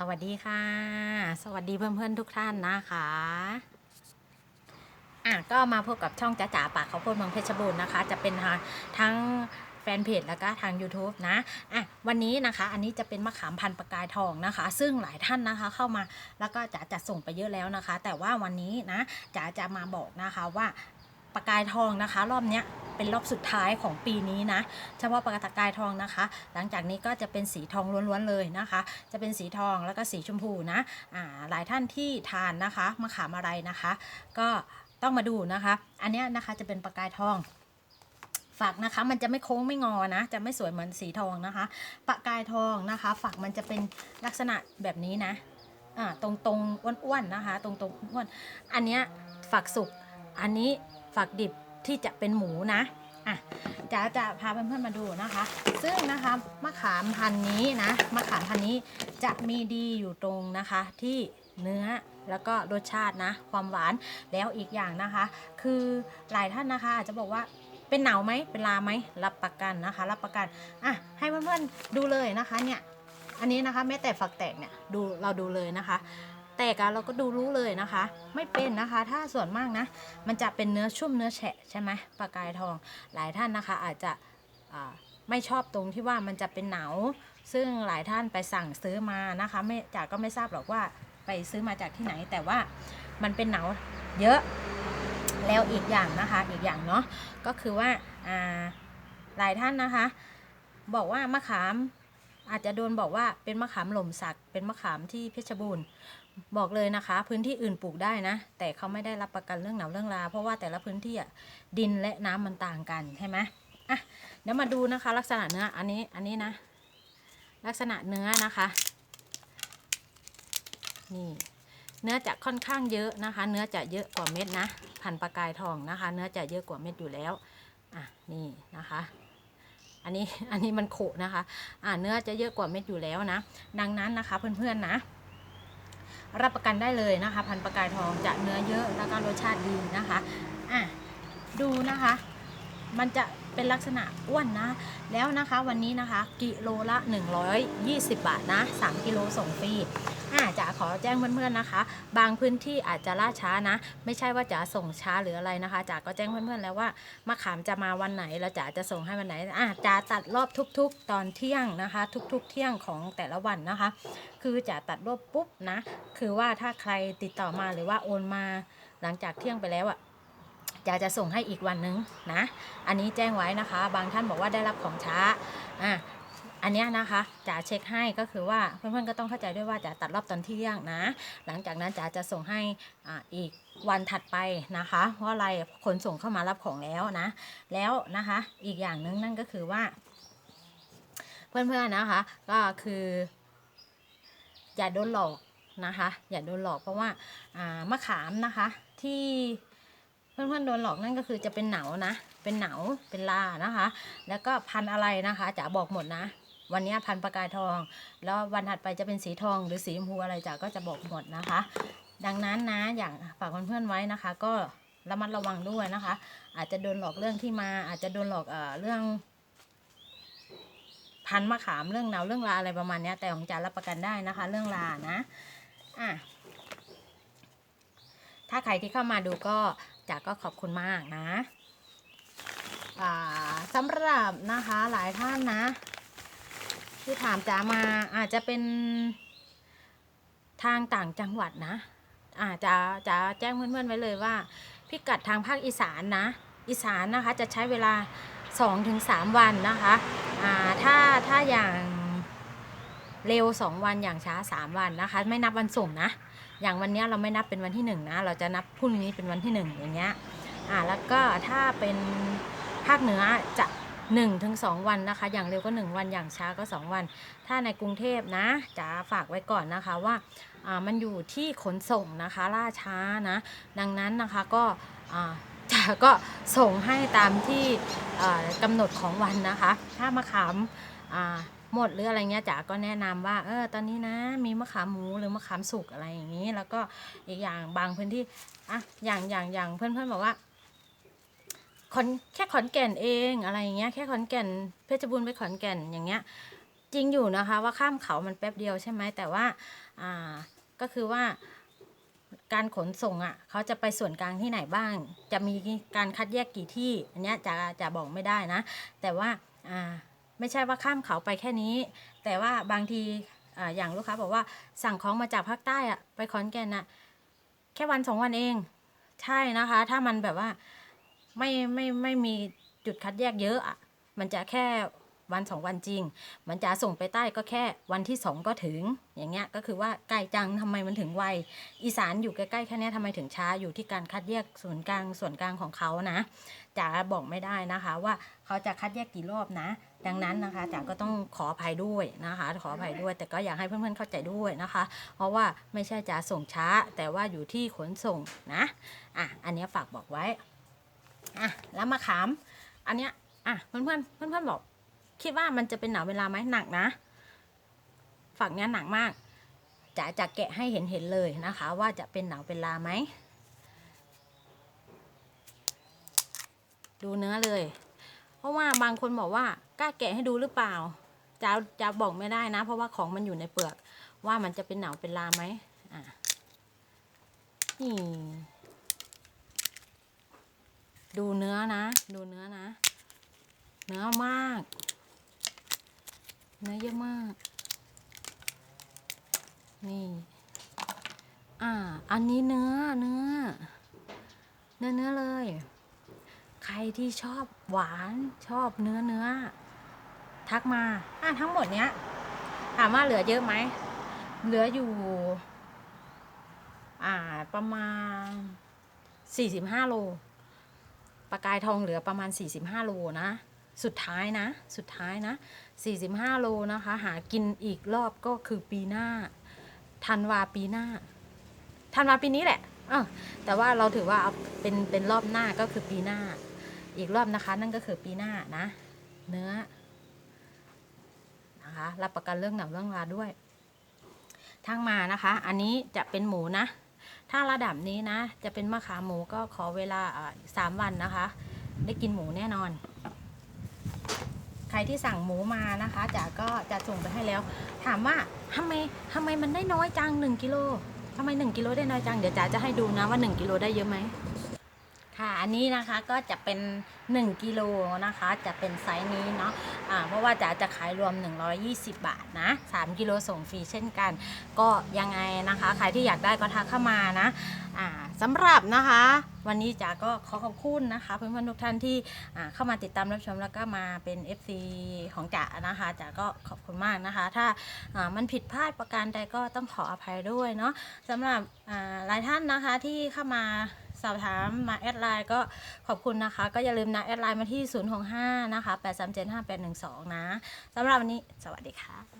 สวัสดีค่ะ สวัสดีเพื่อนๆทุกท่านนะคะอะก็มาพบกับช่องจ๋าจ๋าปากเขาวโพดเมืองเพชรบูรณ์นะคะ จะเป็นทั้งแฟนเพจแล้วก็ทาง YouTube นะอะวันนี้นะคะ อันนี้จะเป็นมะขามพันธุ์ประกายทองนะคะ ซึ่งหลายท่านนะคะเข้ามาแล้วก็จ๋าจะส่งไปเยอะแล้วนะคะ แต่ว่าวันนี้นะจ๋าจะมาบอกนะคะว่า ประกายทองนะคะ รอบเนี้ยเป็นรอบสุดท้ายของปีนี้นะ เฉพาะปากกายทองนะคะ หลังจากนี้ก็จะเป็นสีทองล้วนๆเลยนะคะ จะเป็นสีทองแล้วก็สีชมพูนะอ่าหลายท่านที่ทานนะคะมะขามอะไรนะคะ ก็ต้องมาดูนะคะ อันเนี้ยนะคะจะเป็นปากกายทองฝักนะคะมันจะไม่โค้งไม่งอนะ จะไม่สวยเหมือนสีทองนะคะปากกายทองนะคะ ฝักมันจะเป็นลักษณะแบบนี้นะอ่าตรงตรงๆอ้วนๆนะคะตรงตรงๆอ้วนอันเนี้ยฝักสุกอันนี้ ฝักดิบที่จะเป็นหมูนะอะจ๋าจะพาเพื่อนๆมาดูนะคะ ซึ่งนะคะมะขามพันธุ์นี้นะมะขามพันธุ์นี้จะมีดีอยู่ตรงนะคะที่เนื้อแล้วก็รสชาตินะ ความหวานแล้วอีกอย่างนะคะ คือหลายท่านนะคะอาจจะบอกว่าเป็นหนาวไหมเป็นลาไหมรับประกันนะคะ รับประกันอะให้เพื่อนๆดูเลยนะคะเนี่ยอันนี้นะคะแม้แต่ฝักแตกเนี่ยดูเราดูเลยนะคะ แตกอะเราก็ดูรู้เลยนะคะ ไม่เป็นนะคะ ถ้าส่วนมากนะ มันจะเป็นเนื้อชุ่มเนื้อแฉะใช่ไหมปลากายทอง หลายท่านนะคะ อาจจะไม่ชอบตรงที่ว่ามันจะเป็นหนาวซึ่งหลายท่านไปสั่งซื้อมานะคะไม่จากก็ไม่ทราบหรอกว่าไปซื้อมาจากที่ไหน แต่ว่ามันเป็นหนาวเยอะแล้วอีกอย่างนะคะอีกอย่างเนาะก็คือว่าอ่าหลายท่านนะคะ บอกว่ามะขามอาจจะโดนบอกว่าเป็นมะขามหล่มสัก เป็นมะขามที่เพชรบูรณ์ บอกเลยนะคะ พื้นที่อื่นปลูกได้นะ แต่เขาไม่ได้รับประกันเรื่องหนาวเรื่องราเพราะว่าแต่ละพื้นที่อะดินและน้ำมันต่างกันใช่ไหมอะเดี๋ยวมาดูนะคะ ลักษณะเนื้ออันนี้อันนี้นะ ลักษณะเนื้อนะคะนี่เนื้อจะค่อนข้างเยอะนะคะ เนื้อจะเยอะกว่าเม็ดนะพันปลากายทองนะคะ เนื้อจะเยอะกว่าเม็ดอยู่แล้วอะนี่นะคะอันนี้อันนี้มันโขนะคะอะเนื้อจะเยอะกว่าเม็ดอยู่แล้วนะ ดังนั้นนะคะเพื่อนๆนะ รับประกันได้เลยนะคะ พันประกายทองจะเนื้อเยอะแล้วก็รสชาติดีนะคะอะดูนะคะ มันจะเป็นลักษณะอ้วนนะ แล้วนะคะวันนี้นะคะ กิโลละ 120 บาทนะ 3 กิโลส่งฟรี อะจะขอแจ้งเพื่อนๆนะคะ บางพื้นที่อาจจะล่าช้านะ ไม่ใช่ว่าจะส่งช้าหรืออะไรนะคะจ๋าก็แจ้งเพื่อนๆแล้วว่ามะขามจะมาวันไหนแล้วจ๋าจะส่งให้วันไหนอะจ๋าตัดรอบทุก ๆ ตอนเที่ยงนะคะ ทุก ๆ เที่ยงของแต่ละวันนะคะ คือจะตัดรอบปุ๊บนะ คือว่าถ้าใครติดต่อมาหรือว่าโอนมาหลังจากเที่ยงไปแล้วอะ่ะจะจะส่งให้อีกวันนึงนะ อันนี้แจ้งไว้นะคะ บางท่านบอกว่าได้รับของช้า อะ อันนี้นะคะจ๋าเช็คให้ก็คือว่าเพื่อนๆก็ต้องเข้าใจด้วยว่าจ๋าตัดรอบตอนเที่ยงนะ หลังจากนั้นจ๋าจะส่งให้ออีกวันถัดไปนะคะ เพราะอะไรคนส่งเข้ามารับของแล้วนะ แล้วนะคะอีกอย่างนึงนั่นก็คือว่า เพื่อนๆนะคะ ก็คือ อย่าโดนหลอกนะคะ อย่าโดนหลอกเพราะว่ามะขามนะคะที่เพื่อนๆโดนหลอกนั่นก็คือจะเป็นเหนานะ เป็นเหนา เป็นลานะคะ แล้วก็พันอะไรนะคะจะบอกหมดนะ วันนี้พันประกายทอง แล้ววันถัดไปจะเป็นสีทอง หรือสีชมพูอะไรจ๋าก็จะบอกหมดนะคะ ดังนั้นนะอย่างฝากเพื่อนๆไว้นะคะ ก็ระมัดระวังด้วยนะคะ อาจจะโดนหลอกเรื่องที่มาอาจจะโดนหลอกเอ่อเรื่อง พันมะขามเรื่องเนาเรื่องลาอะไรประมาณนี้แต่ของจ๋ารับประกันได้นะคะ เรื่องลานะอะถ้าใครที่เข้ามาดูก็จ๋าก็ขอบคุณมากนะอ่าสำหรับนะคะหลายท่านนะ ที่ถามจ๋ามาอาจจะเป็นทางต่างจังหวัดนะอาจ๋าจ๋าแจ้งเพื่อนๆไว้เลยว่า พิกัดทางภาคอีสานนะ อีสานนะคะจะใช้เวลา 2-3 วันนะคะอ่าถ้าถ้าอย่างเร็ว 2 วันอย่างช้า 3 วันนะคะ ไม่นับวันส่งนะ อย่างวันเนี้ยเราไม่นับเป็นวันที่ 1 นะ เราจะนับพรุ่งนี้เป็นวันที่ 1 อย่างเงี้ยอ่าแล้วก็ถ้าเป็นภาคเหนือจะ 1ถึงวันนะคะ อย่างเร็วก็ 1 วันอย่างช้าก็ 2 วัน ถ้าในกรุงเทพนะจะฝากไว้ก่อนนะคะว่าามันอยู่ที่ขนส่งนะคะล่าช้านะ ดังนั้นนะคะก็จ๋าก็ส่งให้ตามที่กำหนดของวันนะคะ ถ้ามะขามาหมดหรืออะไรเงี้ยจ๋าก็แนะนำว่าเออตอนนี้นะมีมะขามหมูหรือมะขามสุกอะไรอย่างนี้ แล้วก็อีกอย่างบางพื้นที่อะอย่างอย่างอย่างเพื่อนเพื่อนๆบอกว่า ขอนแค่ขอนแก่นเองอะไรอย่างเงี้ยแค่ขอนแก่นเพชรบูรณ์ไปขอนแก่นอย่างเงี้ยจริงอยู่นะคะว่าข้ามเขามันแป๊บเดียวใช่ไหมแต่ว่าอ่าก็คือว่าการขนส่งอะเขาจะไปส่วนกลางที่ไหนบ้าง จะมีการคัดแยกกี่ที่ อันเนี้ยจะจะบอกไม่ได้นะ แต่ว่าอ่าไม่ใช่ว่าข้ามเขาไปแค่นี้ แต่ว่าบางทีอ่าอย่างลูกค้าบอกว่าสั่งของมาจากภาคใต้อะไปขอนแก่นอะแค่วันสองวันเอง ใช่นะคะ ถ้ามันแบบว่า ไม่ไม่ไม่มีจุดคัดแยกเยอะอะมันจะแค่วันสองวันจริง มันจะส่งไปใต้ก็แค่วันที่สองก็ถึง อย่างเงี้ย ก็คือว่าใกล้จังทำไมมันถึงไว อีสานอยู่ใกล้ๆแค่นี้ทำไมถึงช้า อยู่ที่การคัดแยกส่วนกลางส่วนกลางของเขานะจ๋าบอกไม่ได้นะคะ ว่าเขาจะคัดแยกกี่รอบนะ ดังนั้นนะคะจ๋าก็ต้องขออภัยด้วยนะคะ ขออภัยด้วย แต่ก็อยากให้เพื่อนๆเข้าใจด้วยนะคะ เพราะว่าไม่ใช่จ๋าส่งช้า แต่ว่าอยู่ที่ขนส่งนะ อะ อันนี้ฝากบอกไว้ อะแล้วมาขาม อันเนี้ยอะเพื่อนๆเพื่อนๆบอก คิดว่ามันจะเป็นหนาเวลาไหมหนักนะ ฝั่งเนี้ยหนักมากจะจะแกะให้เห็นเห็นเลยนะคะ ว่าจะเป็นหนาวเป็นลาไหมดูเนื้อเลย เพราะว่าบางคนบอกว่ากล้าแกะให้ดูหรือเปล่าจะจะบอกไม่ได้นะ เพราะว่าของมันอยู่ในเปลือก ว่ามันจะเป็นหนาวเป็นลาไหมอะนี่ ดูเนื้อนะ ดูเนื้อนะ เนื้อมาก เนื้อเยอะมาก นี่ อ่า อันนี้เนื้อ เนื้อ เนื้อเนื้อเลย ใครที่ชอบหวานชอบเนื้อเนื้อ ทักมา อ่าทั้งหมดเนี้ย ถามว่าเหลือเยอะไหม เหลืออยู่ อ่า ประมาณ45โล ปลากายทองเหลือประมาณ 45 โลนะ สุดท้ายนะ สุดท้ายนะ 45 โลนะคะ หากินอีกรอบก็คือปีหน้าธันวาปีหน้าธันวาปีนี้แหละอแต่ว่าเราถือว่าเอาเป็นเป็นรอบหน้าก็คือปีหน้า อีกรอบนะคะ นั่นก็คือปีหน้านะ เนื้อนะคะรับประกันเรื่องหนังเรื่องลาด้วยทางมานะคะ อันนี้จะเป็นหมูนะ ถ้าระดับนี้นะ จะเป็นมะขามหมูก็ขอเวลาสามวันนะคะ ได้กินหมูแน่นอน ใครที่สั่งหมูมานะคะจ๋าก็จะส่งไปให้แล้ว ถามว่าทำไมทำไมมันได้น้อยจัง1กิโลทำไม1กิโลได้น้อยจัง เดี๋ยวจ๋าจะให้ดูนะว่า 1กิโลได้เยอะไหม ค่ะ อันนี้นะคะก็จะเป็น 1กิโลนะคะ จะเป็นไซส์นี้เนาะอ่าเพราะว่าจ๋าจะขายรวม 120 บาทนะ 3 กิโลส่งฟรีเช่นกัน ก็ยังไงนะคะ ใครที่อยากได้ก็ทักเข้ามานะอ่าสำหรับนะคะ วันนี้จ๋าก็ขอขอบคุณนะคะเพื่อนๆทุกท่านที่เข้ามาติดตามรับชมแล้วก็มาเป็น FC ของจ๋านะคะจ๋าก็ขอบคุณมากนะคะ ถ้ามันผิดพลาดประการใดก็ต้องขออภัยด้วยเนาะสำหรับหลายท่านนะคะที่เข้ามา สอบถามมาแอดไลน์ก็ขอบคุณนะคะ ก็อย่าลืมนะแอดไลน์มาที่ 065 นะคะ 8375812 นะสำหรับวันนี้สวัสดีค่ะ